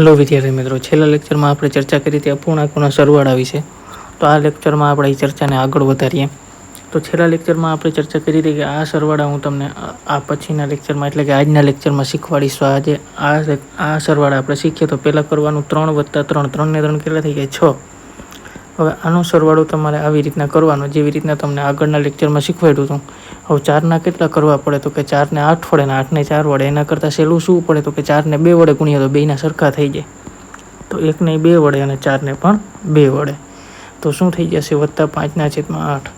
Hello વિદ્યાર્થી મિત્રો, છેલ્લા લેક્ચરમાં આપણે ચર્ચા કરી હતી અપૂર્ણાંકોના સરવાળા વિશે. તો આ લેક્ચરમાં આપણે એ ચર્ચાને આગળ વધારીએ. તો છેલ્લા લેક્ચરમાં આપણે ચર્ચા કરી હતી કે આ સરવાળા હું તમને આ- પછીના લેક્ચરમાં એટલે કે આજના લેક્ચરમાં શીખવાડીશ. આજે આ આ સરવાળા આપણે શીખીએ તો પહેલાં કરવાનું ત્રણ વત્તા ત્રણ, ત્રણને ત્રણ કેટલા થઈ ગયા? છ. હવે આનો સરવાળો તમારે આવી રીતના કરવાનો, જેવી રીતના તમને આગળના લેક્ચરમાં શીખવાડ્યું હતું. હવે ચારના કેટલા કરવા પડે તો કે ચારને આઠ વડે ને આઠને ચાર વડે, એના કરતાં સહેલું શું પડે તો કે ચારને બે વડે ગુણ્યા તો બેના સરખા થઈ જાય. તો એકને બે વડે અને ચારને પણ બે વડે. તો શું થઈ જશે? વત્તા પાંચના છેદમાં આઠ.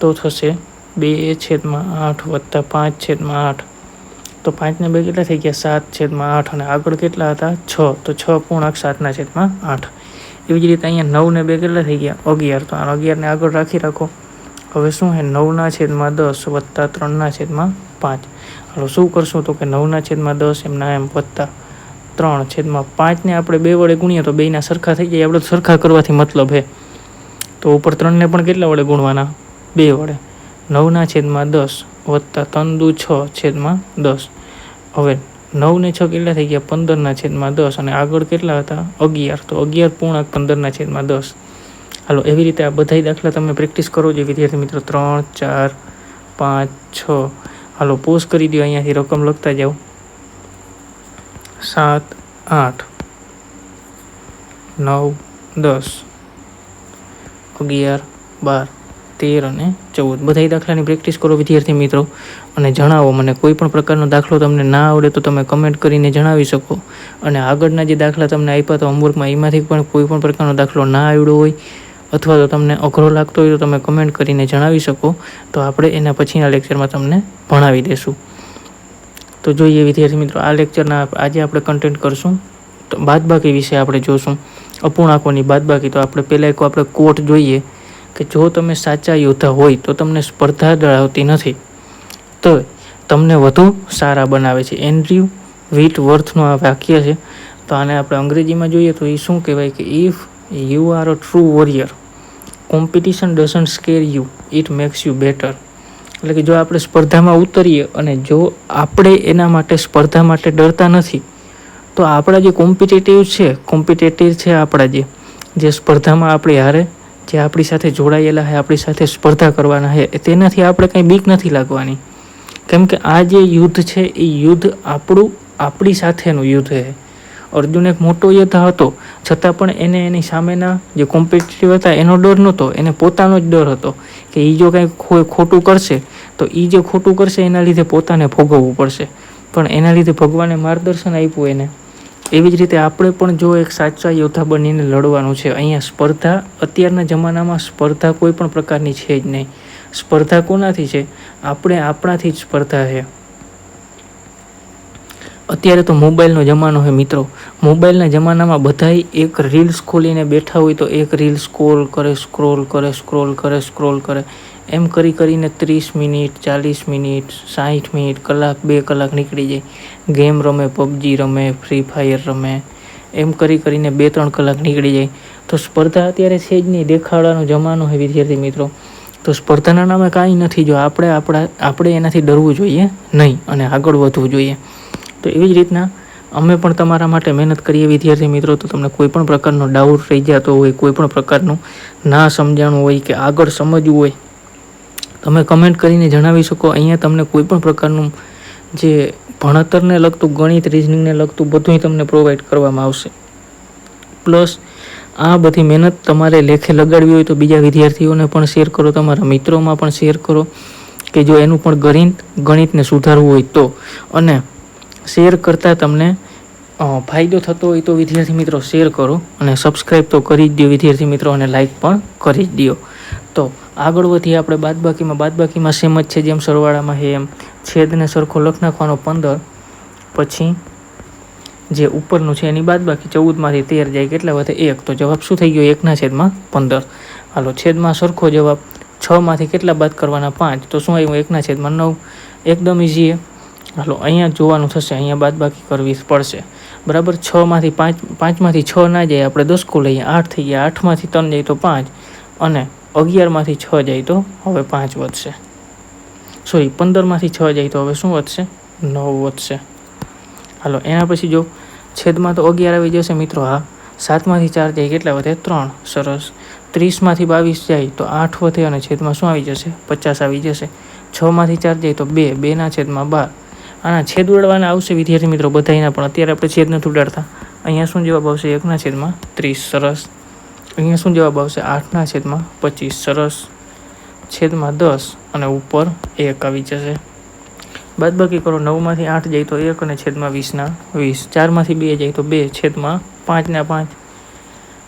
તો થશે બે છેદમાં આઠ વત્તા પાંચ છેદમાં આઠ. તો પાંચને બે કેટલા થઈ ગયા? સાત છેદમાં આઠ. અને આગળ કેટલા હતા? છ. તો છ પૂર્ણાંક સાતના છેદમાં આઠ. એવી જ રીતે અહીંયા નવ ને બે કેટલા થઈ ગયા? અગિયાર. તો આ અગિયારને આગળ રાખી રાખો. હવે શું છે? નવના છેદમાં દસ વત્તા ત્રણના છેદમાં પાંચ. હવે શું કરશું? તો કે નવના છેદમાં દસ, એમના એમ વત્તા ત્રણ. છેદમાં પાંચને આપણે બે વડે ગુણીએ તો બેના સરખા થઈ જાય. આપણે સરખા કરવાથી મતલબ હે. તો ઉપર ત્રણને પણ કેટલા વડે ગુણવાના? બે વડે. નવના છેદમાં દસ વત્તા ત્રણ દુ છ છેદમાં દસ. હવે નવ ને છ કેટલા થઈ ગયા? પંદરના છેદમાં દસ અને આગળ કેટલા હતા? અગિયાર. તો અગિયાર પૂર્ણાંક પંદરના છેદમાં દસ. હાલો, એવી રીતે આ બધાય દાખલા તમે પ્રેક્ટિસ કરો છો વિદ્યાર્થી મિત્રો, ત્રણ, ચાર, પાંચ, છ. હાલો, પોઝ કરી દો અહીંયાથી, રકમ લખતા જાઓ. સાત, આઠ, નવ, દસ. અગિયાર, બાર. તેર અને ચૌદ. બધાય દાખલાની પ્રેક્ટિસ કરો વિદ્યાર્થી મિત્રો. અને જણાવો મને કોઈ પણ પ્રકારનો દાખલો તમને ના આવડે તો તમે કમેન્ટ કરીને જણાવી શકો. અને આગળના જે દાખલા તમને આપ્યા તો હોમવર્કમાં એમાંથી પણ કોઈ પણ પ્રકારનો દાખલો ના આવડ્યો હોય અથવા તો તમને અઘરો લાગતો હોય તો તમે કમેન્ટ કરીને જણાવી શકો. તો આપણે એના પછીના લેક્ચરમાં તમને ભણાવી દેશું. તો જોઈએ વિદ્યાર્થી મિત્રો, આ લેક્ચરના આજે આપણે કન્ટેન્ટ કરશું. તો બાદબાકી વિશે આપણે જોશું. અપૂર્ણાંકોની બાદબાકી. તો આપણે પહેલાં એક આપણે કોટ જોઈએ. કે જો તમે સાચા યોદ્ધા હોય તો તમને સ્પર્ધા ડરાવતી નથી. તો તમને વધુ સારા બનાવે છે. એન્ડ્રયુ વીટ વર્થનું આ વાક્ય છે. તો આને આપણે અંગ્રેજીમાં જોઈએ તો એ શું કહેવાય કે if you are a true warrior competition doesn't scare you it makes you better એટલે કે જો આપણે સ્પર્ધામાં ઉતરીએ અને જો આપણે એના માટે સ્પર્ધા માટે ડરતા નથી, તો આપણા જે કોમ્પિટેટિવ છે કોમ્પિટેટિવ છે આપણા જે જે સ્પર્ધામાં આપણે હારે જે આપણી સાથે જોડાયેલા છે આપણી સાથે સ્પર્ધા કરવાના છે તેનાથી આપણે કંઈ બીક નથી લાગવાની. કેમ કે આ જે યુદ્ધ છે, એ યુદ્ધ આપણું, આપણી સાથેનું યુદ્ધ છે અર્જુન એક મોટો યોદ્ધા હતો, છતાં પણ એને એની સામેના જે કોમ્પિટિટિવ હતા, એનો ડર નહોતો, એને પોતાનો જ ડર હતો કે એ જો કંઈક ખોટું કરશે, તો એ જે ખોટું કરશે, એના લીધે પોતાને ભોગવવું પડશે. પણ એના લીધે ભગવાને માર્ગદર્શન આપ્યું એને. એવી જ રીતે આપણે પણ જો એક સાચા યોદ્ધા બનીને લડવાનું છે, અહીંયા સ્પર્ધા, અત્યારના જમાનામાં સ્પર્ધા કોઈ પણ પ્રકારની છે જ નહીં. સ્પર્ધા કોનાથી છે? આપણે આપણાથી જ સ્પર્ધા છે. અત્યારે તો મોબાઈલનો જમાનો છે મિત્રો. મોબાઈલના જમાનામાં બધાય એક રીલ્સ ખોલીને બેઠા હોય તો એક રીલ સ્ક્રોલ કરે સ્ક્રોલ કરે સ્ક્રોલ કરે સ્ક્રોલ કરે. એમ કરી કરીને ત્રીસ મિનિટ, ચાલીસ મિનિટ સાઠ મિનિટ, કલાક, બે કલાક નીકળી જાય. ગેમ રમે, પબજી રમે, ફ્રી ફાયર રમે, એમ કરી કરીને બે ત્રણ કલાક નીકળી જાય. તો સ્પર્ધા અત્યારે છે જ નહીં દેખાડવાનો જમાનો હોય વિદ્યાર્થી મિત્રો. તો સ્પર્ધાના નામે કાંઈ નથી, જો આપણે આપણા, આપણે એનાથી ડરવું જોઈએ નહીં અને આગળ વધવું જોઈએ. તો એવી જ રીતના અમે પણ તમારા માટે મહેનત કરીએ વિદ્યાર્થી મિત્રો. તો તમને કોઈ પણ પ્રકારનો ડાઉટ રહી જતો હોય, કોઈ પણ પ્રકારનું ના સમજાણું હોય કે આગળ સમજવું હોય તમે કમેન્ટ કરીને જણાવી શકો. અહીંયા તમને કોઈ પણ પ્રકારનું જે ભણતરને લગતું, ગણિત રિઝનિંગને લગતું બધું તમને પ્રોવાઈડ કરવામાં આવશે. પ્લસ આ બધી મહેનત તમારે લેખે લગાડવી હોય તો બીજા વિદ્યાર્થીઓને પણ શેર કરો, તમારા મિત્રોમાં પણ શેર કરો કે જો એનું પણ ગણિત, ગણિતને સુધારવું હોય તો. અને શેર કરતાં તમને ફાયદો થતો હોય તો વિદ્યાર્થી મિત્રો શેર કરો અને સબસ્ક્રાઈબ તો કરી જ દો વિદ્યાર્થી મિત્રો અને લાઈક પણ કરી જ દો તો આગળ વધીએ આપણે બાદબાકીમાં બાદબાકીમાં સેમ જ છે જેમ સરવાળામાં છે એમ. છેદને સરખો લખ નાખવાનો પંદર. પછી જે ઉપરનું છે એની બાદબાકી ચૌદમાંથી તેર જાય કેટલા વધે એક. તો જવાબ શું થઈ ગયો? એકના છેદમાં પંદર. હાલો, છેદમાં સરખો જવાબ. છમાંથી કેટલા બાદ કરવાના? પાંચ. તો શું આવ્યું? એકના છેદમાં નવ. એકદમ ઇઝી હાલો, અહીંયા જોવાનું થશે. અહીંયા બાદબાકી કરવી પડશે. બરાબર, છમાંથી પાંચ, પાંચમાંથી છ ના જાય. આપણે દસકો લઈએ. આઠ થઈ ગયા. આઠમાંથી ત્રણ જાય તો પાંચ. અને અગિયારમાંથી છ જાય તો હવે પાંચ વધશે. સોરી પંદરમાંથી છ જાય તો હવે શું વધશે? નવ વધશે. હાલો, એના પછી જો છેદમાં તો અગિયાર આવી જશે મિત્રો. હા, સાતમાંથી ચાર જાય કેટલા વધે? ત્રણ. સરસ. ત્રીસમાંથી બાવીસ જાય તો આઠ વધે અને છેદમાં શું આવી જશે? પચાસ આવી જશે. છમાંથી ચાર જાય તો બે. બેના છેદમાં બાર. આના છેદ ઉડાડવાના આવશે વિદ્યાર્થી મિત્રો બધાયના, પણ અત્યારે આપણે છેદ નથી ઉડાડતા. અહીંયા શું જવાબ આવશે? એકના છેદમાં ત્રીસ. સરસ. અહીંયા શું જવાબ આવશે? આઠના છેદમાં પચીસ. સરસ. છેદમાં દસ અને ઉપર એક આવી જશે. બાદબાકી કરો. નવમાંથી આઠ જાય તો એક અને છેદમાં વીસના વીસ. ચારમાંથી બે જાય તો બે. છેદમાં પાંચના પાંચ.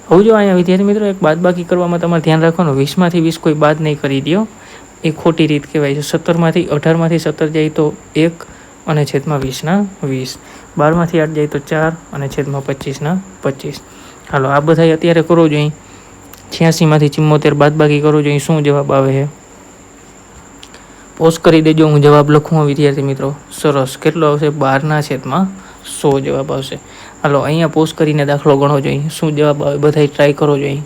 હવે જો અહીંયા વિદ્યાર્થી મિત્રો, એક બાદબાકી કરવામાં તમારે ધ્યાન રાખવાનું. વીસમાંથી વીસ કોઈ બાદ નહીં કરી દો. એ ખોટી રીત કહેવાય છે. સત્તરમાંથી, અઢારમાંથી સત્તર જાય તો એક અને છેદમાં વીસના વીસ. બારમાંથી આઠ જાય તો ચાર અને છેદમાં પચીસના પચીસ. હાલો, આ બધા અત્યારે કરો જોઈએ. છ્યાસીમાંથી ચિમ્મોતેર બાદબાકી કરો જોઈએ, શું જવાબ આવે છે? પોસ્ટ કરી દેજો, હું જવાબ લખું વિદ્યાર્થી મિત્રો. સરસ. કેટલો આવશે? બારના છેદમાં સો જવાબ આવશે. હાલો, અહીંયા પોસ્ટ કરીને દાખલો ગણો જોઈએ. શું જવાબ આવે? બધાય ટ્રાય કરો જોઈએ.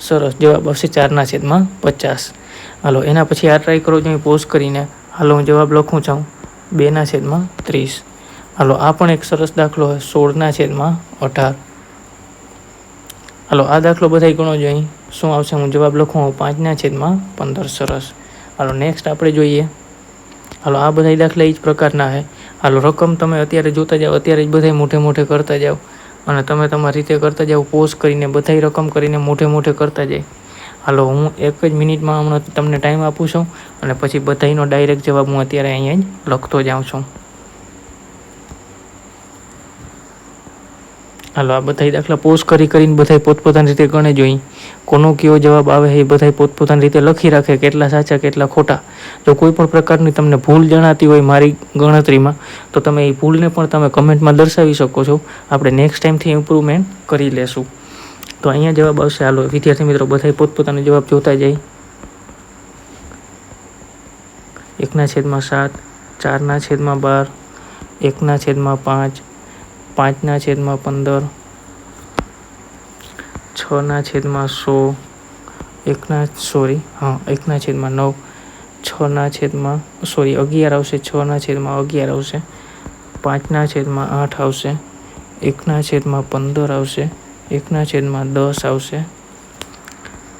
સરસ. જવાબ આવશે ચારના છેદમાં પચાસ. હાલો, એના પછી આ ટ્રાય કરો જોઈએ પોસ્ટ કરીને. હાલો, હું જવાબ લખું છું. બેના છેદમાં ત્રીસ. હાલો, આ પણ એક સરસ દાખલો છે. સોળના છેદમાં અઢાર. હાલો, આ દાખલો બધાય ગણો જ અહીં. શું આવશે? હું જવાબ લખું પાંચના છેદમાં પંદર, સરસ. હાલો નેક્સ્ટ આપણે જોઈએ. હાલો, આ બધા દાખલા એ જ પ્રકારના છે હાલો, રકમ તમે અત્યારે જોતા જાઓ. અત્યારે જ બધા મોટે મોટે કરતા જાઓ. અને તમે તમારી રીતે કરતા જાઓ, પોઝ કરીને બધાય રકમ કરીને મોટે મોટે કરતા જાય. હાલો, હું એક જ મિનિટમાં હમણાં તમને ટાઈમ આપું છું. અને પછી બધાયનો ડાયરેક્ટ જવાબ હું અત્યારે અહીંયા જ લખતો જાઉં છું. હાલો, આ બધા દાખલા પોઝ કરી કરીને બધા પોતપોતાની રીતે ગણે જોઈ કોનો કયો જવાબ આવે એ બધા પોતપોતાની રીતે લખી રાખે કેટલા સાચા, કેટલા ખોટા. જો કોઈ પણ પ્રકારની તમને ભૂલ જણાતી હોય મારી ગણતરીમાં, તો તમે એ ભૂલને પણ તમે કમેન્ટમાં દર્શાવી શકો છો. આપણે નેક્સ્ટ ટાઈમથી ઇમ્પ્રુવમેન્ટ કરી લેશું. તો અહીંયા જવાબ આવશે. હાલો, વિદ્યાર્થી મિત્રો બધા પોતપોતાનો જવાબ જોતા જાય. એકના છેદમાં સાત, ચારના છેદમાં બાર, એકના છેદમાં પાંચ પાંચના છેદમાં પંદર, છના છેદમાં સો, એકના, સોરી, હા, એકના છેદમાં નવ, છના છેદમાં, સોરી, અગિયાર આવશે, છના છેદમાં અગિયાર આવશે, પાંચના છેદમાં આઠ આવશે, એકના છેદમાં પંદર આવશે, એકના છેદમાં દસ આવશે,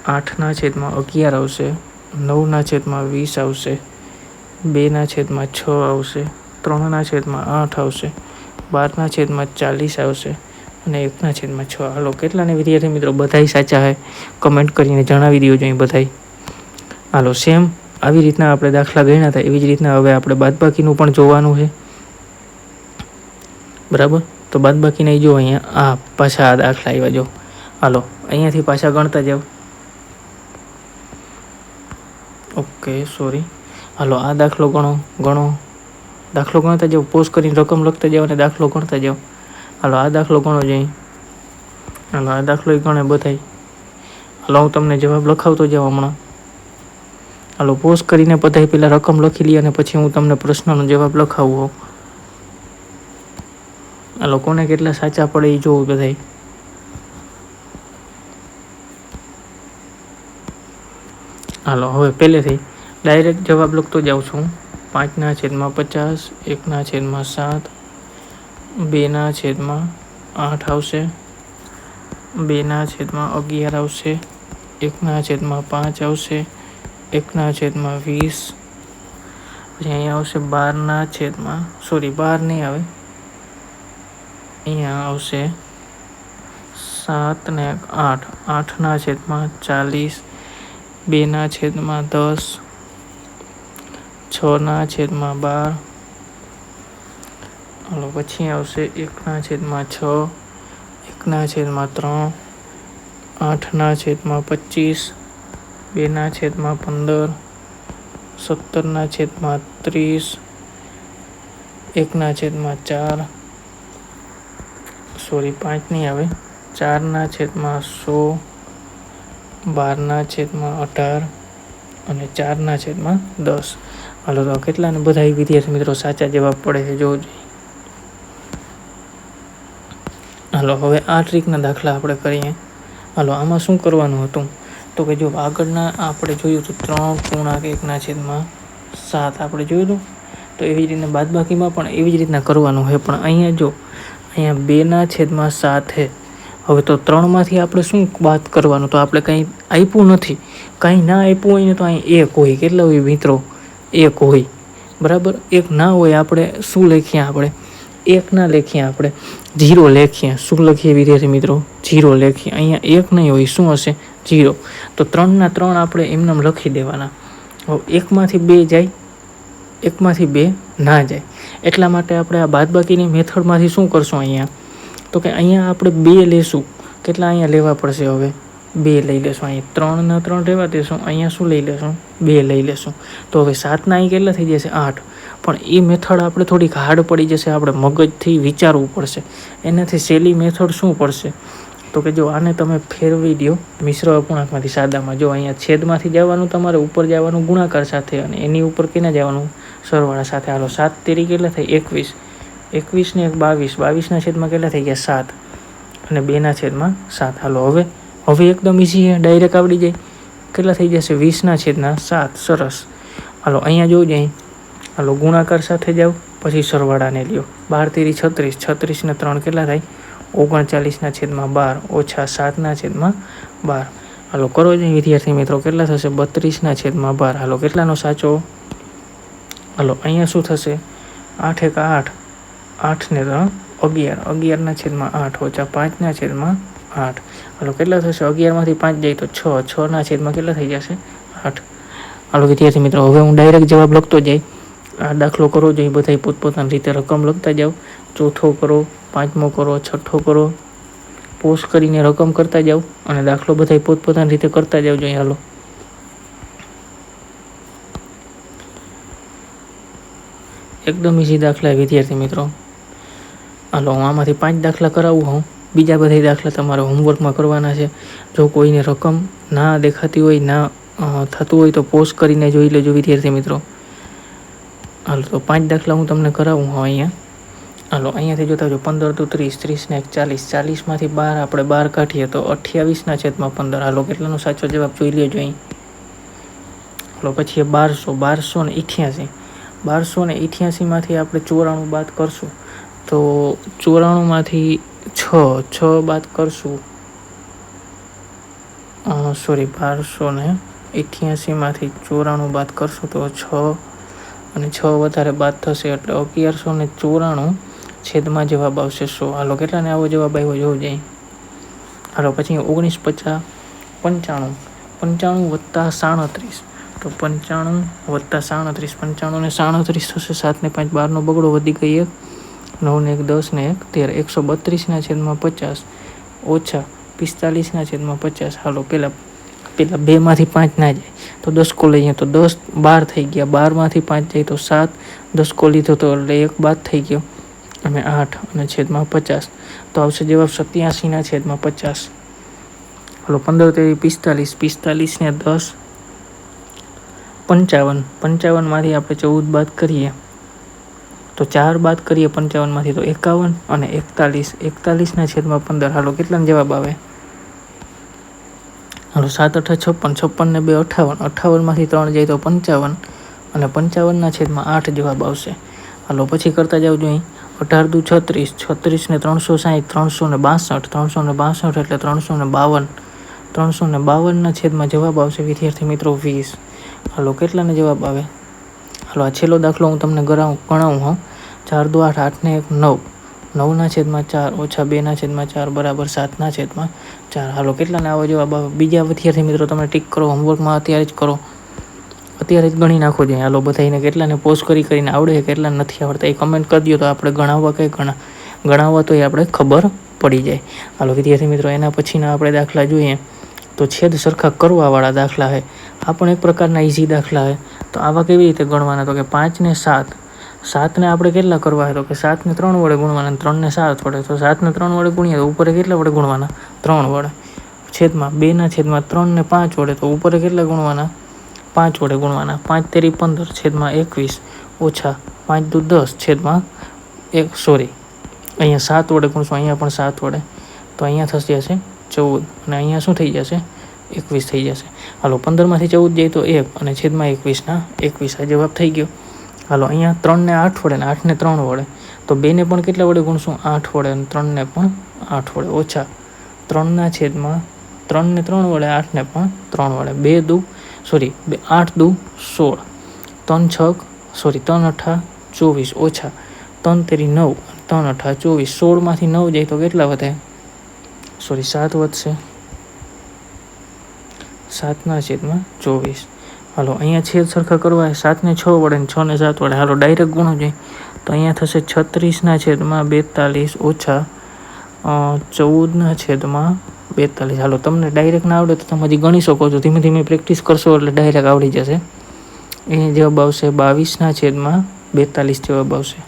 આઠના છેદમાં અગિયાર આવશે, નવના છેદમાં વીસ આવશે, બેના છેદમાં છ આવશે, ત્રણના છેદમાં આઠ આવશે બારના છેદમાં ચાલીસ આવશે અને એકના છેદમાં છ. હાલો, કેટલાને વિદ્યાર્થી મિત્રો, બધાય સાચા હોય કમેન્ટ કરીને જણાવી દો જોઈએ બધાય. હાલો સેમ આવી રીતના આપણે દાખલા ગણ્યા હતા, એવી જ રીતના હવે આપણે બાદબાકીનું પણ જોવાનું છે બરાબર? તો બાદબાકીને જો અહીંયા, આ પાછા આ દાખલા આવ્યા જો. હાલો, અહીંયાથી પાછા ગણતા જાઓ. ઓકે સોરી હાલો, આ દાખલો ગણો ગણો. દાખલો ગણતા જાઓ પોઝ કરીને રકમ લખતા જાઓ અને દાખલો ગણતા જાઓ. હાલો, આ દાખલો ગણો જઈ હાલો, આ દાખલો ગણે બધાય. હાલો, હું તમને જવાબ લખાવતો જાઉં હમણાં. હાલો પોઝ કરીને બધાય પહેલાં રકમ લખી લઈએ અને પછી હું તમને પ્રશ્નનો જવાબ લખાવું હાલો, કોને કેટલા સાચા પડે એ જોવું બધાય. હાલો, હવે પહેલેથી ડાયરેક્ટ જવાબ લખતો જાઉં છું પાંચના છેદમાં પચાસ, એકના છેદમાં સાત, બેના છેદમાં આઠ આવશે, બેના છેદમાં અગિયાર આવશે, એકના છેદમાં પાંચ આવશે, એકના છેદમાં વીસ, પછી અહીંયા આવશે બારના છેદમાં, સોરી, બાર નહીં આવે, અહીંયા આવશે સાત ને આઠ, આઠના છેદમાં ચાલીસ, બેના છેદમાં દસ છના છેદમાં બાર હલો પછી આવશે એકના છેદમાં છ એકના છેદમાં ત્રણ આઠના છેદમાં પચીસ બેના છેદમાં પંદર સત્તરના છેદમાં ત્રીસ એકના છેદમાં ચાર સોરી પાંચ નહીં આવે ચારના છેદમાં સો બારના છેદમાં અઢાર અને ચારના છેદમાં દસ હાલો તો કેટલાને બધા વિદ્યાર્થી મિત્રો સાચા જવાબ પડે છે જોજો હાલો, હવે આ ટ્રીકના દાખલા આપણે કરીએ. હાલો, આમાં શું કરવાનું હતું? તો કે જો આગળના આપણે જોયું હતું ત્રણ પૂર્ણાંક એકના છેદમાં સાત આપણે જોયું હતું? તો એવી જ રીતના બાદબાકીમાં પણ એવી જ રીતના કરવાનું છે પણ અહીંયા જો, અહીંયા બેના છેદમાં સાત હે હવે તો ત્રણમાંથી આપણે શું વાત કરવાનું? તો આપણે કંઈ આપ્યું નથી. કાંઈ ના આપ્યું હોય ને તો અહીં એક હોય. કેટલા હોય મિત્રો? એક હોય. બરાબર? એક ના હોય આપણે શું લખીએ આપણે? એક ના લખીએ આપણે. જીરો લખીએ. શું લખીએ વિદ્યાર્થી મિત્રો? જીરો લખીએ. અહીંયા એક નહીં હોય. શું હશે? જીરો. તો ત્રણના ત્રણ આપણે એમને લખી દેવાના. હવે એકમાંથી બે જાય. એકમાંથી બે ના જાય. એટલા માટે આપણે આ બાદબાકીની મેથડમાંથી શું કરશું અહીંયા? તો કે અહીંયા આપણે બે લેશું. કેટલા અહીંયા લેવા પડશે હવે? બે લઈ લેશું. અહીંયા ત્રણના ત્રણ રહેવા દેશું. અહીંયા શું લઈ લેશું? બે લઈ લેશું. તો હવે સાતના અહીં કેટલા થઈ જશે? આઠ. પણ એ મેથડ આપણે થોડીક હાર્ડ પડી જશે. આપણે મગજથી વિચારવું પડશે. એનાથી સહેલી મેથડ શું પડશે? તો કે જો આને તમે ફેરવી દો મિશ્ર અપૂર્ણાંકમાંથી સાદામાં. જો અહીંયા છેદમાંથી જવાનું, તમારે ઉપર જવાનું ગુણાકાર સાથે અને એની ઉપર કેના જવાનું? સરવાળા સાથે. હાલો, સાત તેરી કેટલા થાય એકવીસ. એકવીસ ને એક બાવીસ. બાવીસના છેદમાં કેટલા થઈ ગયા? સાત. અને બેના છેદમાં સાત. હાલો, હવે હવે એકદમ ઇઝી છે. ડાયરેક્ટ આવડી જાય. કેટલા થઈ જશે? વીસના છેદના સાત. સરસ. હાલો, અહીંયા જોવું જાય હાલો, ગુણાકાર સાથે જાઓ. પછી સરવાળાને લ્યો. બાર તેરી છત્રીસ. છત્રીસને ત્રણ કેટલા થાય? ઓગણચાલીસના છેદમાં બાર. ઓછા સાતના છેદમાં બાર. હાલો, કરો જોઈએ વિદ્યાર્થી મિત્રો. કેટલા થશે? બત્રીસના છેદમાં બાર. હાલો, કેટલાનો સાચો? હાલો, અહીંયા શું થશે? આઠ એક આઠ. આઠને ત્રણ, અગિયાર. અગિયારના છેદમાં આઠ ઓછા પાંચના છેદમાં આઠ. હાલો, કેટલા થશે? અગિયારમાંથી પાંચ જાય તો છ. છના છેદમાં કેટલા થઈ જશે? આઠ. હાલો, વિદ્યાર્થી મિત્રો, હવે હું ડાયરેક્ટ જવાબ લખતો જઈ. આ દાખલો કરો જોઈએ બધા પોતપોતાની રીતે રકમ લખતા જાઓ. ચોથો કરો, પાંચમો કરો, છઠ્ઠો કરો. પોસ્ટ કરીને રકમ કરતા જાઓ અને દાખલો બધા પોતપોતાની રીતે કરતા જાઓ જોઈએ હાલો. એકદમ ઇઝી દાખલા વિદ્યાર્થી મિત્રો. હાલો, હું આમાંથી પાંચ દાખલા કરાવું હું. બીજા બધા દાખલા તમારે હોમવર્કમાં કરવાના છે. જો કોઈને રકમ ના દેખાતી હોય, ના થતું હોય તો પોસ્ટ કરીને જોઈ લેજો વિદ્યાર્થી મિત્રો. હાલો, તો પાંચ દાખલા હું તમને કરાવું હું અહીંયા. હાલો, અહીંયાથી જોતા જો પંદર, તો ત્રીસ ત્રીસને એક ચાલીસ ચાલીસમાંથી બાર આપણે બાર કાઢીએ તો અઠ્યાવીસના છેદમાં પંદર. હાલો, કેટલાનો સાચો જવાબ જોઈ લેજો અહીં. હાલો, પછી બારસો બારસો ને ઇઠ્યાસી. બારસો ને ઇઠ્યાસીમાંથી આપણે ચોરાણું બાદ કરશું. તો ચોરાણુંમાંથી છ છ બાદ કરશું. સોરી બારસો ને અઠ્યાસીમાંથી ચોરાણું બાદ કરશું તો છ અને છ વધારે બાદ થશે એટલે અગિયારસો ને ચોરાણું છેદમાં જવાબ આવશે સો. હાલો, કેટલાને આવો જવાબ આવ્યો જોવું જાય હાલો, પછી ઓગણીસ પચાસ પંચાણું. પંચાણું વત્તા સાડત્રીસ. તો પંચાણું વત્તા સાડત્રીસ, પંચાણું ને સાડત્રીસ થશે, સાત ને પાંચ, બારનો બગડો વધી ગઈ એક. નવ ને એક દસ ને એક, તેર એકસો બત્રીસના છેદમાં પચાસ, ઓછા પિસ્તાલીસના છેદમાં પચાસ. હાલો પહેલાં પેલા બેમાંથી પાંચ ના જાય. તો દસકો લઈએ તો દસ, બાર થઈ ગયા. બારમાંથી પાંચ જાય તો સાત. દસકો લીધો તો એટલે એક બાદ થઈ ગયો. અને આઠ અને છેદમાં પચાસ. તો આવશે જવાબ સત્યાસીના છેદમાં પચાસ. હલો, પંદર તેવી પિસ્તાલીસ. પિસ્તાલીસને દસ. પંચાવન. પંચાવનમાંથી આપણે ચૌદ બાદ કરીએ. તો ચાર બાદ કરીએ પંચાવનમાંથી તો એકાવન અને એકતાલીસ. એકતાલીસના છેદમાં પંદર. હાલો, કેટલાનો જવાબ આવે? હાલો, સાત અઠા છપ્પન. છપ્પન ને બે, અઠાવન. અઠાવનમાંથી ત્રણ જાય તો પંચાવન અને પંચાવનના છેદમાં આઠ જવાબ આવશે. હાલો, પછી કરતા જાવ જોઈએ અઢાર દુ છત્રીસ. છત્રીસ ને ત્રણસો સાહીઠ, ત્રણસો ને બાસઠ, ત્રણસો ને બાસઠ એટલે ત્રણસો ને બાવન. ત્રણસો ને બાવનના છેદમાં જવાબ આવશે વિદ્યાર્થી મિત્રો વીસ. હાલો, કેટલાને જવાબ આવે? હાલો આ છેલ્લો દાખલો હું તમને ગણાવું ગણાવું ચાર દો આઠ, આઠને એક નવ. નવના છેદમાં ચાર, ઓછા બેના છેદમાં ચાર, બરાબર સાતના છેદમાં ચાર. હાલો, કેટલાને આવો જવાબ આવે બીજા વિદ્યાર્થી મિત્રો તમે ટીક કરો, હોમવર્કમાં અત્યારે જ કરો. અત્યારે જ ગણી નાખો જોઈએ હાલો બધાને કેટલાને પોસ્ટ કરી કરીને આવડે છે કેટલાને નથી આવડતા, એ કમેન્ટ કરી દો તો આપણે ગણાવવા કંઈ ગણા, ગણાવવા તો એ આપણે ખબર પડી જાય. હાલો, વિદ્યાર્થી મિત્રો, એના પછીના આપણે દાખલા જોઈએ. તો છેદ સરખા કરવાવાળા દાખલા છે આ પણ એક પ્રકારના ઇઝી દાખલા છે તો આવા કેવી રીતે ગણવાના? તો કે પાંચને સાત. સાતને આપણે કેટલા કરવા છે તો કે સાતને ત્રણ વડે ગુણવાના ત્રણને સાત વડે. તો સાતને ત્રણ વડે ગુણીએ તો ઉપર કેટલા વડે ગુણવાના? ત્રણ વડે. છેદમાં બેના છેદમાં ત્રણને પાંચ વડે. તો ઉપર કેટલા ગુણવાના? પાંચ વડે ગુણવાના. પાંચ તેરી પંદર, છેદમાં એકવીસ. ઓછા પાંચ દુ દસ, છેદમાં એક, સોરી. અહીંયા સાત વડે ગુણશું, અહીંયા પણ સાત વડે. તો અહીંયા થશે જશે ચૌદ અને અહીંયા શું થઈ જશે? એકવીસ થઈ જશે. હાલો, પંદરમાંથી ચૌદ જાય તો એક અને છેદમાં એકવીસના એકવીસ. આ જવાબ થઈ ગયો. હાલો, અહીંયા ત્રણને આઠ વડે ને આઠને ત્રણ વડે. તો બેને પણ કેટલા વડે ગુણશું? આઠ વડે અને ત્રણને પણ આઠ વડે. ઓછા. ત્રણના છેદમાં ત્રણને ત્રણ વડે, આઠને પણ ત્રણ વડે. બે દુ, સોરી, બે, આઠ દુ, સોળ. ત્રણ છક, સોરી, ત્રણ અઠા, ચોવીસ. ઓછા. ત્રણ તેરી નવ ત્રણ અઠા, ચોવીસ. સોળમાંથી નવ જાય તો કેટલા વધે? સોરી સાત વધશે સાતના છેદમાં ચોવીસ. હાલો, અહીંયા છેદ સરખા કરવા સાતને છ વડે ને છને સાત વડે. હાલો ડાયરેક્ટ ગુણો જાય તો અહીંયા થશે છત્રીસના છેદમાં બેતાલીસ ઓછા ચૌદના છેદમાં બેતાલીસ. હાલો, તમને ડાયરેક્ટ ના આવડે તો તમે હજી ગણી શકો છો. ધીમે ધીમે પ્રેક્ટિસ કરશો એટલે ડાયરેક્ટ આવડી જશે. એ જવાબ આવશે બાવીસના છેદમાં બેતાલીસ જવાબ આવશે.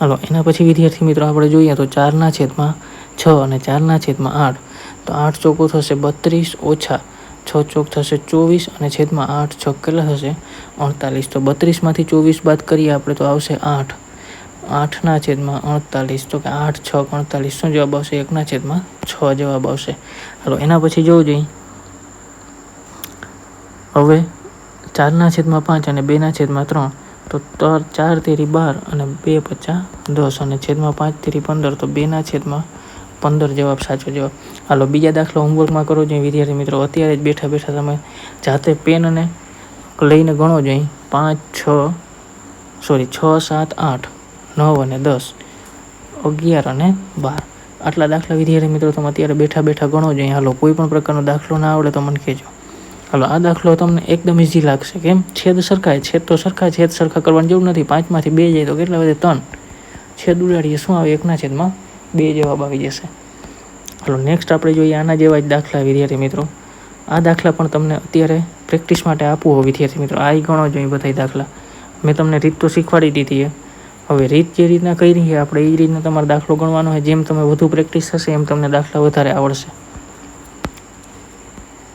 હાલો, એના પછી વિદ્યાર્થી મિત્રો આપણે જોઈએ તો ચારના છેદમાં છ અને ચારના છેદમાં આઠ. તો આઠ ચોકો થશે બત્રીસ ઓછા છ ચોક થશે ચોવીસ અને છેદમાં આઠ છ કેટલા થશે? અડતાલીસ. તો બત્રીસમાંથી ચોવીસ બાદ કરીએ આપણે તો આવશે આઠ. આઠના છેદમાં અડતાલીસ. તો કે આઠ, છ, અડતાલીસ. શું જવાબ આવશે? એકના છેદમાં છ જવાબ આવશે. હાલો, એના પછી જોવું જોઈએ. હવે ચારના છેદમાં પાંચ અને બેના છેદમાં ત્રણ. તો તર ચાર તેરી બાર અને બે પચાસ, દસ અને છેદમાં પાંચ તેરી પંદર, તો બેના છેદમાં પંદર જવાબ, સાચો જવાબ. હાલો, બીજા દાખલા હોમવર્કમાં કરો જોઈએ વિદ્યાર્થી મિત્રો, અત્યારે જ બેઠા બેઠા તમે જાતે પેન અને લઈને ગણો જોઈએ પાંચ, છ સોરી છ, સાત, આઠ, નવ અને દસ, અગિયાર અને બાર. આટલા દાખલા વિદ્યાર્થી મિત્રો, તમે અત્યારે બેઠા બેઠા ગણો જોઈએ હાલો, કોઈ પણ પ્રકારનો દાખલો ના આવડે તો મને કહેજો. હાલો, આ દાખલો તમને એકદમ ઇઝી લાગશે કેમ છેદ સરખા છેદ તો સરખા છેદ સરખા કરવાની જરૂર નથી. પાંચમાંથી બે જાય તો કેટલા વધે? ત્રણ. છેદ ઉડાડીએ, શું આવે? એકના છેદમાં બે જવાબ આવી જશે. ચાલો નેક્સ્ટ આપણે જોઈએ આના જેવા જ દાખલા વિદ્યાર્થી મિત્રો. આ દાખલા પણ તમને અત્યારે પ્રેક્ટિસ માટે આપવું હોય વિદ્યાર્થી મિત્રો. આ ગણો જોઈએ બધા દાખલા. મેં તમને રીત તો શીખવાડી દીધી હવે રીત જે રીતના કરી છે આપણે, એ રીતના તમારે દાખલો ગણવાનો હોય જેમ તમે વધુ પ્રેક્ટિસ થશે, એમ તમને દાખલા વધારે આવડશે.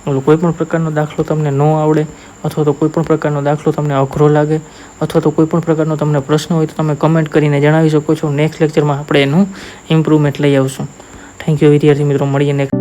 કોઈ પણ પ્રકારનો દાખલો તમને ન આવડે, અથવા તો કોઈ પણ પ્રકારનો દાખલો તમને અઘરો લાગે, અથવા તો કોઈ પણ પ્રકારનો તમને પ્રશ્ન હોય તો તમે કમેન્ટ કરીને જણાવી શકો છો. નેક્સ્ટ લેક્ચરમાં આપણે એનું ઇમ્પ્રુવમેન્ટ લઈ આવશું. થેન્ક યુ વિદ્યાર્થી મિત્રો. મળીએ નેક્સ્ટ